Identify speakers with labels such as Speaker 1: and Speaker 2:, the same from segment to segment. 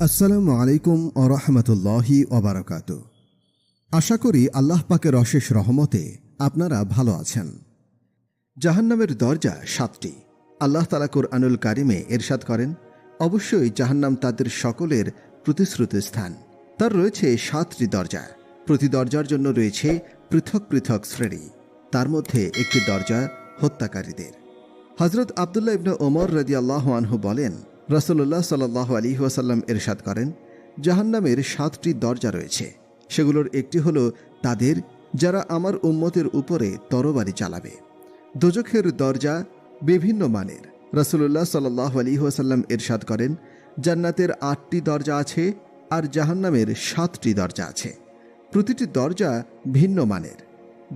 Speaker 1: আসসালামু আলাইকুম আরহামতুল্লাহি ওবরাকাত আশা করি আল্লাহ পাকের অশেষ রহমতে আপনারা ভালো আছেন। জাহান্নামের দরজা সাতটি। আল্লাহ তালাকুর আনুল কারিমে এরশাদ করেন, অবশ্যই জাহান্নাম তাদের সকলের প্রতিশ্রুত স্থান। তার রয়েছে সাতটি দরজা। প্রতি দরজার জন্য রয়েছে পৃথক পৃথক শ্রেণি। তার মধ্যে একটি দরজা হত্যাকারীদের। হজরত আবদুল্লাহ ইবনে ওমর রদি আল্লাহ আনহু বলেন রসল্লাহ সাল্লাহ আলী ওয়াসাল্লাম এরশাদ করেন, জাহান্নামের সাতটি দরজা রয়েছে। সেগুলোর একটি হলো তাদের, যারা আমার উম্মতের উপরে তরবারি চালাবে। দোজখের দরজা বিভিন্ন মানের। রসুল্লাহ সাল্লাহ আলী ওয়াসাল্লাম এরশাদ করেন, জান্নাতের আটটি দরজা আছে আর জাহান্নামের সাতটি দরজা আছে। প্রতিটি দরজা ভিন্ন মানের।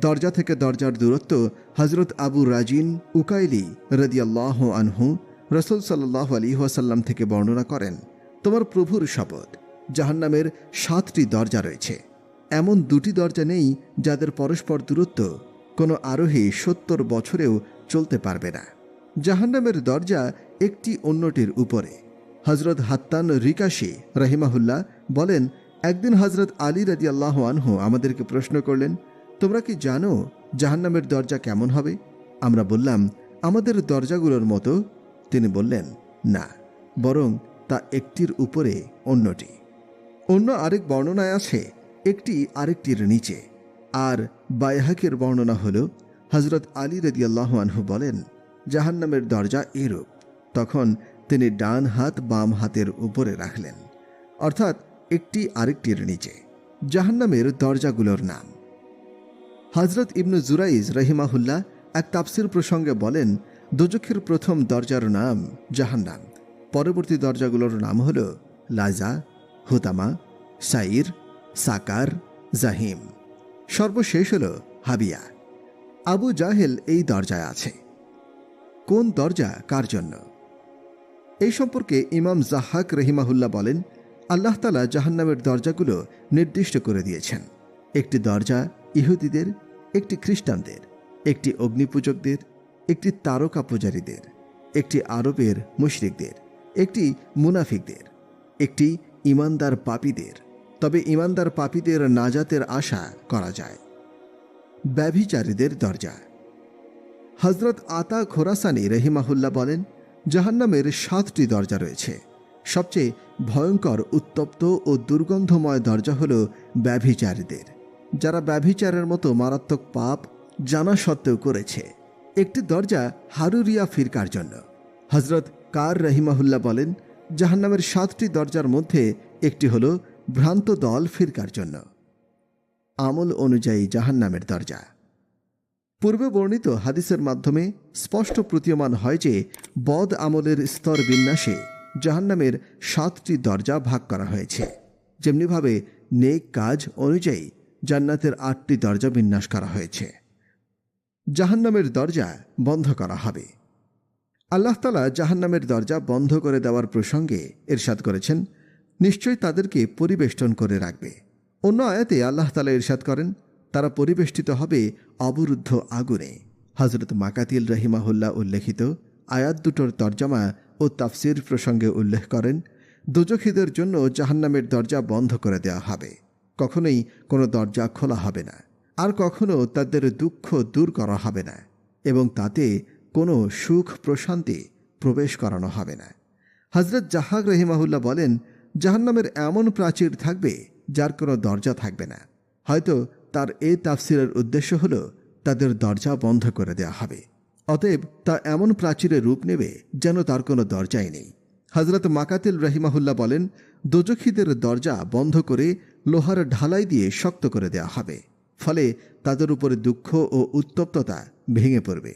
Speaker 1: দরজা থেকে দরজার দূরত্ব হজরত আবু রাজিন উকাইলি রদিয়াল্লাহ আনহু রসুল সাল্লাহ আলী ওয়াসাল্লাম থেকে বর্ণনা করেন, তোমার প্রভুর শপথ, জাহান্নামের সাতটি দরজা রয়েছে। এমন দুটি দরজা নেই যাদের পরস্পর দূরত্ব কোনো আরোহী সত্তর বছরেও চলতে পারবে না। জাহান্নামের দরজা একটি অন্যটির উপরে। হজরত হাত্তান রিকাশি রহিমাহুল্লাহ বলেন, একদিন হজরত আলী রাজি আল্লাহ আনহু আমাদেরকে প্রশ্ন করলেন, তোমরা কি জানো জাহান্নামের দরজা কেমন হবে? আমরা বললাম, আমাদের দরজাগুলোর মতো তিনি বললেন, না, বরং তা একটির উপরে অন্যটি। অন্য আরেক বর্ণনায় আছে, একটি আরেকটির নিচে। আর বায়হাকের বর্ণনা হল হজরত আলী রদিয়াল্লাহ আনহু বলেন, জাহান্নামের দরজা এরূপ। তখন তিনি ডান হাত বাম হাতের উপরে রাখলেন, অর্থাৎ একটি আরেকটির নিচে, জাহান্নামের দরজাগুলোর নাম। হজরত ইবনু জুরাইজ রহিমাহুল্লাহ এক তাফসির প্রসঙ্গে বলেন দোজখের প্রথম দরজার নাম জাহান্নাম। পরবর্তী দরজাগুলোর নাম হল লাজা হুতামা, সাইর, সাকার, জাহিম। সর্বশেষ হল হাবিয়া। আবু জাহেল এই দরজায় আছে। কোন দরজা কার জন্য? এই সম্পর্কে ইমাম জাহাক রহিমাহুল্লাহ বলেন, আল্লাহ তালা জাহান্নামের দরজাগুলো নির্দিষ্ট করে দিয়েছেন। একটি দরজা ইহুদিদের, একটি খ্রিস্টানদের, একটি অগ্নিপূজকদের একটি তারকা পূজারীদের, একটি আরবের মুশরিকদের, একটি মুনাফিকদের, একটি ইমানদার পাপীদের। তবে ইমানদার পাপীদের নাজাতের আশা করা যায়। ব্যভিচারীদের দরজা। হজরত আতা খোরাসানি রহিমাহুল্লাহ বলেন, জাহান্নামের সাতটি দরজা রয়েছে। সবচেয়ে ভয়ঙ্কর, উত্তপ্ত ও দুর্গন্ধময় দরজা হল ব্যভিচারীদের। যারা ব্যভিচারের মতো মারাত্মক পাপ জানা সত্ত্বেও করেছে। একটি দরজা হারুরিয়া ফিরকার জন্য। হজরত কার রহিমাহুল্লাহ বলেন, জাহান্নামের সাতটি দরজার মধ্যে একটি হল ভ্রান্ত দল ফিরকার জন্য। আমল অনুযায়ী জাহান্নামের দরজা। পূর্বে বর্ণিত হাদিসের মাধ্যমে স্পষ্ট প্রতীয়মান হয় যে, বদ আমলের স্তর বিন্যাসে জাহান্নামের সাতটি দরজা ভাগ করা হয়েছে। যেমনিভাবে নেক কাজ অনুযায়ী জান্নাতের আটটি দরজা বিন্যাস করা হয়েছে। জাহান্নামের দরজা বন্ধ করা হবে। আল্লাহ তালা জাহান্নামের দরজা বন্ধ করে দেওয়ার প্রসঙ্গে এরশাদ করেছেন নিশ্চয়ই তাদেরকে পরিবেষ্টন করে রাখবে। অন্য আয়াতে আল্লাহ তালা ইরশাদ করেন, তারা পরিবেষ্টিত হবে অবরুদ্ধ আগুনে। হজরত মাকাতিল রহিমাহুল্লাহ উল্লেখিত আয়াত দুটোর তর্জমা ও তাফসির প্রসঙ্গে উল্লেখ করেন, দুজখিদের জন্য জাহান্নামের দরজা বন্ধ করে দেওয়া হবে। কখনোই কোনো দরজা খোলা হবে না। আর কখনো তাদের দুঃখ দূর করা হবে না এবং তাতে কোনো সুখ প্রশান্তি প্রবেশ করানো হবে না। হজরত জাহাগ রহিমাহুল্লাহ বলেন, জাহান্নামের এমন প্রাচীর থাকবে যার কোনো দরজা থাকবে না। হয়তো তার এই তাফসিরের উদ্দেশ্য হল তাদের দরজা বন্ধ করে দেওয়া হবে। অতএব তা এমন প্রাচীরের রূপ নেবে যেন তার কোনো দরজাই নেই। হজরত মাকাতিল রহিমাহুল্লাহ বলেন দোজখিদের দরজা বন্ধ করে লোহার ঢালাই দিয়ে শক্ত করে দেওয়া হবে। ফলে তাদের উপরে দুঃখ ও উত্তপ্ততা ভেঙে পড়বে।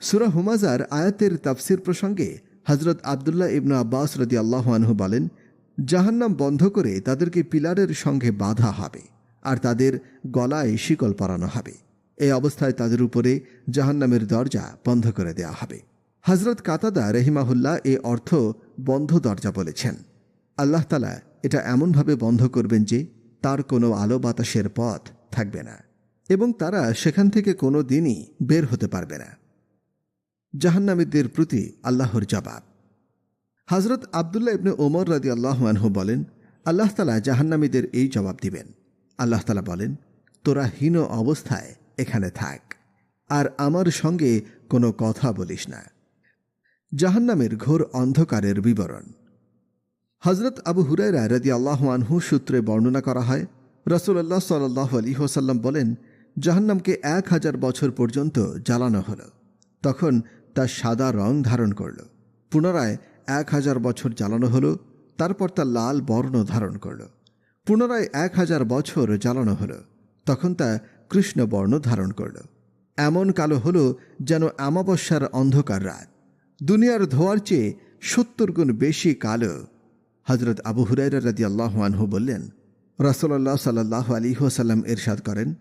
Speaker 1: সুরা হুমাজার আয়াতের তাফসির প্রসঙ্গে হজরত আবদুল্লাহ ইবনু আব্বাস রদি আল্লাহ আনহু বলেন, জাহান্নাম বন্ধ করে তাদেরকে পিলারের সঙ্গে বাধা হবে আর তাদের গলায় শিকল পরানো হবে। এই অবস্থায় তাদের উপরে জাহান্নামের দরজা বন্ধ করে দেয়া হবে। হজরত কাতাদা রহিমাহুল্লাহ এ অর্থ বন্ধ দরজা বলেছেন। আল্লাহ তালা এটা এমনভাবে বন্ধ করবেন যে তার কোনো আলো বাতাসের পথ থাকবে না এবং তারা সেখান থেকে কোনো দিনই বের হতে পারবে না। জাহান্নামীদের প্রতি আল্লাহর জবাব। হজরত আবদুল্লাহ ইবনে ওমর রাদি আল্লাহ বলেন, আল্লাহ তালা জাহান্নামীদের এই জবাব দিবেন। আল্লাহ তালা বলেন, তোরা হীন অবস্থায় এখানে থাক, আর আমার সঙ্গে কোনো কথা বলিস না। জাহান্নামের ঘোর অন্ধকারের বিবরণ। হজরত আবু হুরাইরা রদি আল্লাহ আনহু সূত্রে বর্ণনা করা হয় রসুল্লাহ সাল্লাহ আলী হোসাল্লাম বলেন, জাহান্নামকে এক হাজার বছর পর্যন্ত জ্বালানো হলো। তখন তা সাদা রং ধারণ করল। পুনরায় এক হাজার বছর জ্বালানো হলো, তারপর তা লাল বর্ণ ধারণ করল। পুনরায় এক হাজার বছর জ্বালানো হলো, তখন তা কৃষ্ণ বর্ণ ধারণ করল। এমন কালো হলো যেন আমাবস্যার অন্ধকার রাত। দুনিয়ার ধোয়ার চেয়ে সত্তর গুণ বেশি কালো। হজরত আবু হুরাইরা রাদি আল্লাহ আনহু বললেন রসল্লাহ সাল্লাহ আলী হোসাল্লাম এরশাদ করেন,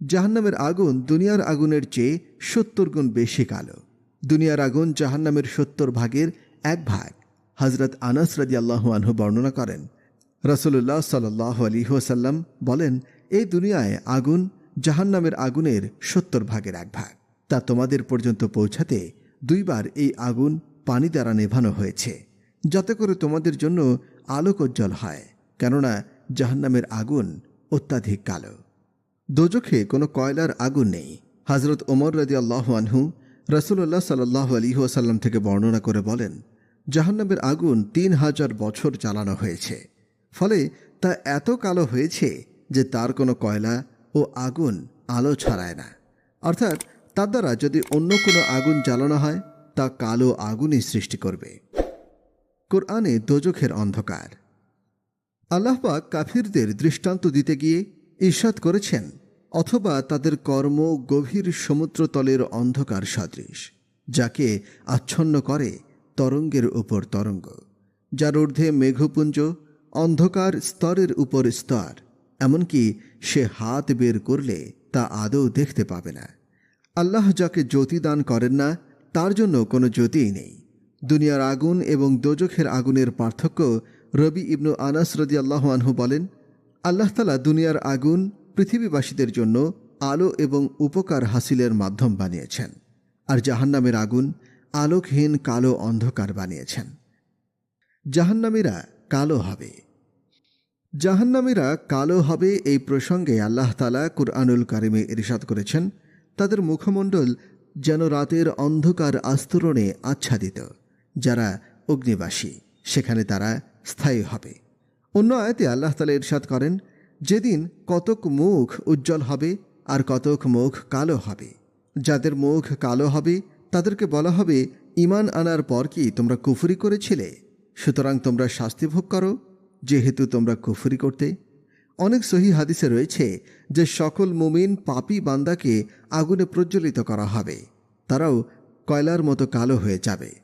Speaker 1: জাহান্নামের আগুন দুনিয়ার আগুনের চেয়ে সত্তর গুণ বেশি কালো। দুনিয়ার আগুন জাহান্নামের সত্তর ভাগের এক ভাগ। হজরত আনাস রাজি আল্লাহ আনহু বর্ণনা করেন রসুল্লাহ সাল্লাহ আলী হোসাল্লাম বলেন, এই দুনিয়ায় আগুন জাহান্নামের আগুনের সত্তর ভাগের এক ভাগ। তা তোমাদের পর্যন্ত পৌঁছাতে দুইবার এই আগুন পানি দ্বারা নেভানো হয়েছে। যাতে করে তোমাদের জন্য আলোকোজ্জ্বল হয়। কেননা জাহান্নামের আগুন অত্যাধিক কালো। দোজখে কোনো কয়লার আগুন নেই। হজরত ওমর রাজি আল্লাহ আনহু রসুল্লাহ সাল্লাহ আলী থেকে বর্ণনা করে বলেন, জাহান্নামের আগুন তিন হাজার বছর চালানো হয়েছে। ফলে তা এত কালো হয়েছে যে তার কোনো কয়লা ও আগুন আলো ছড়ায় না। অর্থাৎ তার দ্বারা যদি অন্য কোনো আগুন জ্বালানো হয়, তা কালো আগুনই সৃষ্টি করবে। কোরআনে দোজখের অন্ধকার। আল্লাহপাক কাফিরদের দৃষ্টান্ত দিতে গিয়ে ঈর্ষাদ করেছেন, অথবা তাদের কর্ম গভীর সমুদ্রতলের অন্ধকার সদৃশ, যাকে আচ্ছন্ন করে তরঙ্গের উপর তরঙ্গ, যার ঊর্ধ্বে মেঘপুঞ্জ, অন্ধকার স্তরের উপর স্তর, এমনকি সে হাত বের করলে তা আদৌ দেখতে পাবে না। আল্লাহ যাকে জ্যোতি দান করেন না, তার জন্য কোনো জ্যোতিই নেই। দুনিয়ার আগুন এবং দোজখের আগুনের পার্থক্য রবি ইবনু আনাস রদি আল্লাহ আনহু বলেন, আল্লাহ তালা দুনিয়ার আগুন পৃথিবীবাসীদের জন্য আলো এবং উপকার হাসিলের মাধ্যম বানিয়েছেন, আর জাহান্নামের আগুন আলোকহীন কালো অন্ধকার বানিয়েছেন। জাহান্নামীরা কালো হবে। জাহান্নামীরা কালো হবে এই প্রসঙ্গে আল্লাহ তালা কুরআনুল কারিমে ইরশাদ করেছেন, তাদের মুখমণ্ডল যেন রাতের অন্ধকার আস্তরণে আচ্ছাদিত, যারা অগ্নিবাসী, সেখানে তারা স্থায়ী হবে। অন্য আয়াতে আল্লাহ তালা ইরশাদ করেন, যেদিন কতক মুখ উজ্জ্বল হবে আর কতক মুখ কালো হবে। যাদের মুখ কালো হবে, তাদেরকে বলা হবে, ইমান আনার পর কি তোমরা কুফুরি করেছিলে? সুতরাং তোমরা শাস্তি ভোগ করো, যেহেতু তোমরা কুফুরি করতে। অনেক সহি হাদিসে রয়েছে যে, সকল মুমিন পাপি বান্দাকে আগুনে প্রজ্বলিত করা হবে। তারাও কয়লার মতো কালো হয়ে যাবে।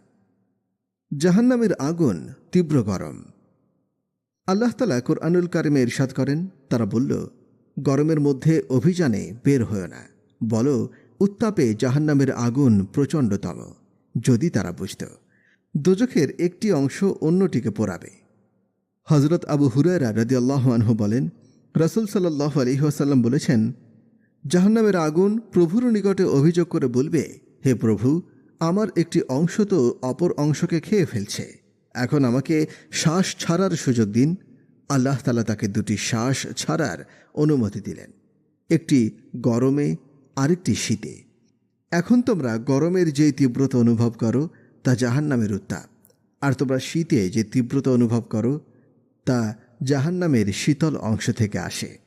Speaker 1: জাহান্নামের আগুন তীব্র গরম। আল্লাহ তালা কোরআনুল কারিমে ইরশাদ করেন, তারা বলল, গরমের মধ্যে অভিযানে বের হয় না। বলো, উত্তাপে জাহান্নামের আগুন প্রচণ্ডতম। যদি তারা বুঝত, দোজখের একটি অংশ অন্যটিকে পোড়াবে। হজরত আবু হুরায়রা রদি আনহু বলেন, রসুল সাল্লাহ আলহিহাসাল্লাম বলেছেন, জাহান্নামের আগুন প্রভুর নিকটে অভিযোগ করে বলবে, হে প্রভু আমার একটি অংশ তো অপর অংশকে খেয়ে ফেলছে। এখন আমাকে শ্বাস ছাড়ার সুযোগ দিন। আল্লাহ তালা তাকে দুটি শ্বাস ছাড়ার অনুমতি দিলেন। একটি গরমে, আরেকটি শীতে। এখন তোমরা গরমের যে তীব্রতা অনুভব করো, তা জাহান্নামের উত্তাপ। আর তোমরা শীতে যে তীব্রতা অনুভব করো, তা জাহান্নামের শীতল অংশ থেকে আসে।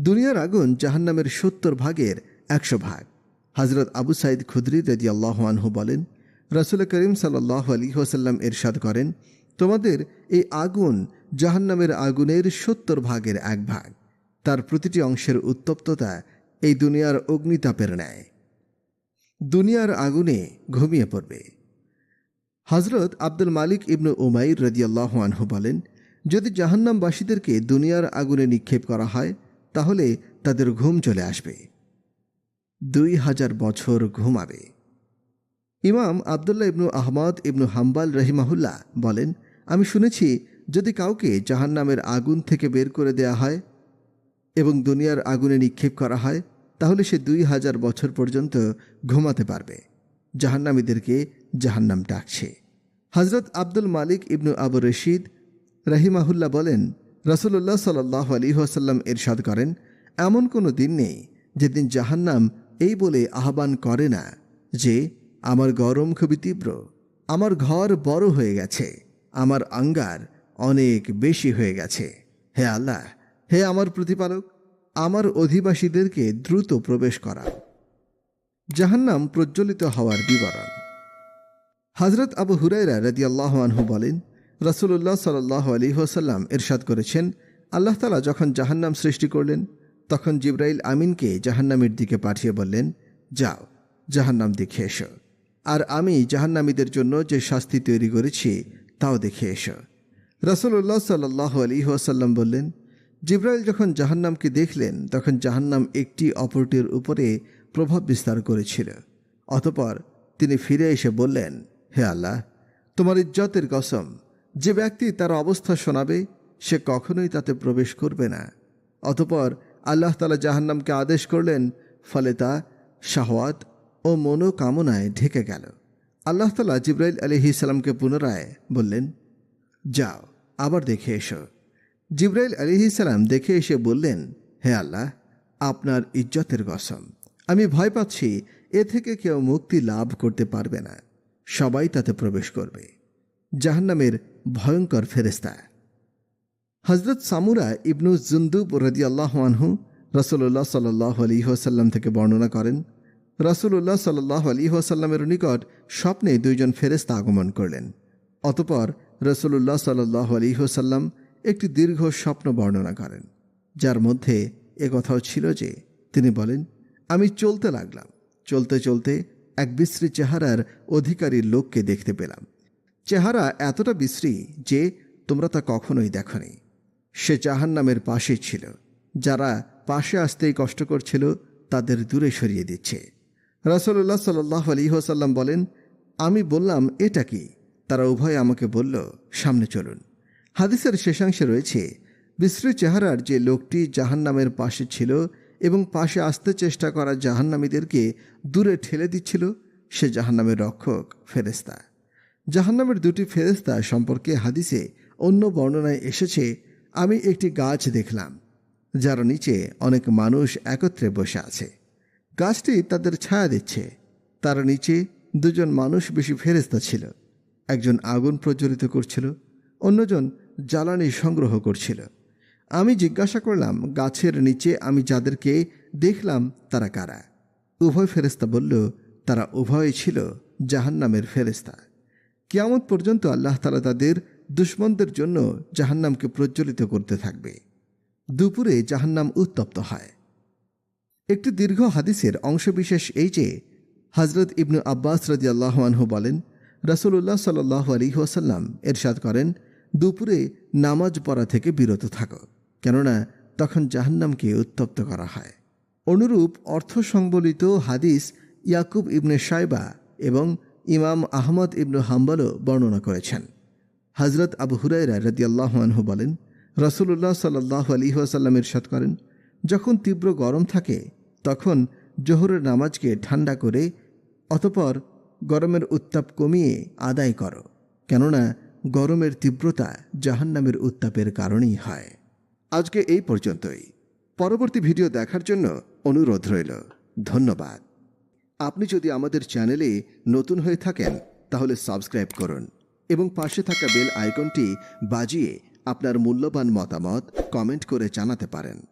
Speaker 1: দুনিয়ার আগুন জাহান্নামের সত্তর ভাগের একশো ভাগ। হজরত আবু সাইদ খুদরি রেদি আল্লাহ আনহু বলেন, রসুল করিম সাল্লাহ আলী হোসাল্লাম এরশাদ করেন, তোমাদের এই আগুন জাহান্নামের আগুনের সত্তর ভাগের এক ভাগ। তার প্রতিটি অংশের উত্তপ্ততা এই দুনিয়ার অগ্নিতাপের ন্যায়। দুনিয়ার আগুনে ঘুমিয়ে পড়বে। হজরত আব্দুল মালিক ইবনু উমাইর রদিয়াল্লাহ আনহু বলেন, যদি জাহান্নামবাসীদেরকে দুনিয়ার আগুনে নিক্ষেপ করা হয়, তাহলে তাদের ঘুম চলে আসবে। দুই হাজার বছর ঘুমাবে। ইমাম আবদুল্লাহ ইবনু আহমদ ইবনু হাম্বাল রহিমাহুল্লাহ বলেন, আমি শুনেছি, যদি কাউকে জাহান্নামের আগুন থেকে বের করে দেয়া হয় এবং দুনিয়ার আগুনে নিক্ষেপ করা হয়, তাহলে সে দুই হাজার বছর পর্যন্ত ঘুমাতে পারবে। জাহান্নামীদেরকে জাহান্নাম ডাকছে। হজরত আব্দুল মালিক ইবনু আবু রশিদ রাহিমাহুল্লাহ বলেন রসুল্লাহ সাল্লাহ আলী ওয়াসাল্লাম এরশাদ করেন, এমন কোনো দিন নেই যেদিন জাহান্নাম এই বলে আহ্বান করে না যে, আমার গরম খুবই তীব্র। আমার ঘর বড় হয়ে গেছে। আমার আঙ্গার অনেক বেশি হয়ে গেছে। হে আল্লাহ, হে আমার প্রতিপালক, আমার অধিবাসীদেরকে দ্রুত প্রবেশ করা। জাহান্নাম প্রজ্বলিত হওয়ার বিবরণ। হজরত আবু হুরাইরা রদিয়াল্লাহ আনহু বলেন রসুল্লাহ সাল্লাহ আলী ওসাল্লাম এরশাদ করেছেন, আল্লাহ তালা যখন জাহান্নাম সৃষ্টি করলেন তখন জিব্রাইল আমিনকে জাহান্নামের দিকে পাঠিয়ে বললেন, যাও, জাহান্নাম দেখে এসো। আর আমি জাহান্নামীদের জন্য যে শাস্তি তৈরি করেছি, তাও দেখে এসো। রসুল্লাহ সাল্লাহ আলী ওসাল্লাম বললেন, জিব্রাইল যখন জাহান্নামকে দেখলেন, তখন জাহান্নাম একটি অপরটির উপরে প্রভাব বিস্তার করেছিল। অতপর তিনি ফিরে এসে বললেন, হে আল্লাহ, তোমার ইজ্জতের কসম, যে ব্যক্তি তার অবস্থা শোনাবে, সে কখনোই তাতে প্রবেশ করবে না। অতপর আল্লাহ তালা জাহান্নামকে আদেশ করলেন, ফলে তা শাহওয়াত ও মনোকামনায় ঢেকে গেল। আল্লাহ তালা জিব্রাইল আলহি সালামকে পুনরায় বললেন, যাও, আবার দেখে এসো। জিব্রাইল আলিহি সালাম দেখে এসে বললেন, হে আল্লাহ, আপনার ইজ্জতের কসম। আমি ভয় পাচ্ছি, এ থেকে কেউ মুক্তি লাভ করতে পারবে না। সবাই তাতে প্রবেশ করবে। জাহান্নামের ভয়ঙ্কর ফেরেস্তা হজরত সামুরা ইবনু জুন্দুব রদিয়াল্লাহ আনহু রসুল্লাহ সাল্লাহ আলী ওসাল্লাম থেকে বর্ণনা করেন রসুল্লাহ সাল্লাহ আলী ওসাল্লামের নিকট স্বপ্নে দুইজন ফেরেস্তা আগমন করলেন। অতপর রসুল্লাহ সাল্লাহ আলী ওসাল্লাম একটি দীর্ঘ স্বপ্ন বর্ণনা করেন, যার মধ্যে এ কথাও ছিল যে, তিনি বলেন, আমি চলতে লাগলাম। চলতে চলতে এক বিশ্রী চেহারার অধিকারী লোককে দেখতে পেলাম। চেহারা এতটা বিশ্রী যে তোমরা তা কখনোই দেখনি। সে জাহান নামের পাশে ছিল। যারা পাশে আসতেই কষ্ট করছিল, তাদের দূরে সরিয়ে দিচ্ছে। রসল্লাহ সাল্লাহ আলী হোসাল্লাম বলেন, আমি বললাম, এটা কি? তারা উভয় আমাকে বলল, সামনে চলুন। হাদিসের শেষাংশে রয়েছে, বিশ্রী চেহারার যে লোকটি জাহান্নামের পাশে ছিল এবং পাশে আসতে চেষ্টা করা জাহান্নামীদেরকে দূরে ঠেলে দিচ্ছিল, সে জাহান্নামের রক্ষক ফেরেস্তা জাহান্নামের দুটি ফেরেস্তা সম্পর্কে হাদিসে অন্য বর্ণনায় এসেছে আমি একটি গাছ দেখলাম, যার নিচে অনেক মানুষ একত্রে বসে আছে। গাছটি তাদের ছায়া দিচ্ছে। তার নিচে দুজন মানুষ বেশি ফেরেস্তা ছিল। একজন আগুন প্রজ্বলিত করছিল, অন্যজন জ্বালানি সংগ্রহ করছিল। আমি জিজ্ঞাসা করলাম, গাছের নিচে আমি যাদেরকে দেখলাম, তারা কারা? উভয় ফেরেস্তা বলল, তারা উভয় ছিল জাহান্নামের ফেরেস্তা কিয়ামত পর্যন্ত আল্লাহ তালা তাদের দুশ্মনদের জন্য জাহান্নামকে প্রজ্বলিত করতে থাকবে। দুপুরে জাহান্নাম উত্তপ্ত হয়। একটি দীর্ঘ হাদিসের অংশবিশেষ এই যে হজরত ইবনু আব্বাস রদি আনহু বলেন রসুল্লাহ সাল্লাহ আলী ওসাল্লাম এরশাদ করেন, দুপুরে নামাজ পড়া থেকে বিরত থাকো, কেননা তখন জাহান্নামকে উত্তপ্ত করা হয়। অনুরূপ অর্থ সংবলিত হাদিস ইয়াকুব ইবনে সাইবা এবং ইমাম আহমদ ইবনু হাম্বলও বর্ণনা করেছেন। হজরত আবু হুরাইরা রদিয়াল্লাহ আনহু বলেন রসুল্লাহ সাল্লাহ আলী ওয়াসাল্লাম ইরশাদ করেন, যখন তীব্র গরম থাকে, তখন জোহরের নামাজকে ঠান্ডা করে অতপর গরমের উত্তাপ কমিয়ে আদায় করো, কেননা গরমের তীব্রতা জাহান্নামের উত্তাপের কারণেই হয়। আজকে এই পর্যন্তই। পরবর্তী ভিডিও দেখার জন্য অনুরোধ রইল। ধন্যবাদ। আপনি যদি আমাদের চ্যানেলে নতুন হয়ে থাকেন, তাহলে সাবস্ক্রাইব করুন। এবং পাশে থাকা বেল আইকনটি বাজিয়ে আপনার মূল্যবান মতামত কমেন্ট করে জানাতে পারেন।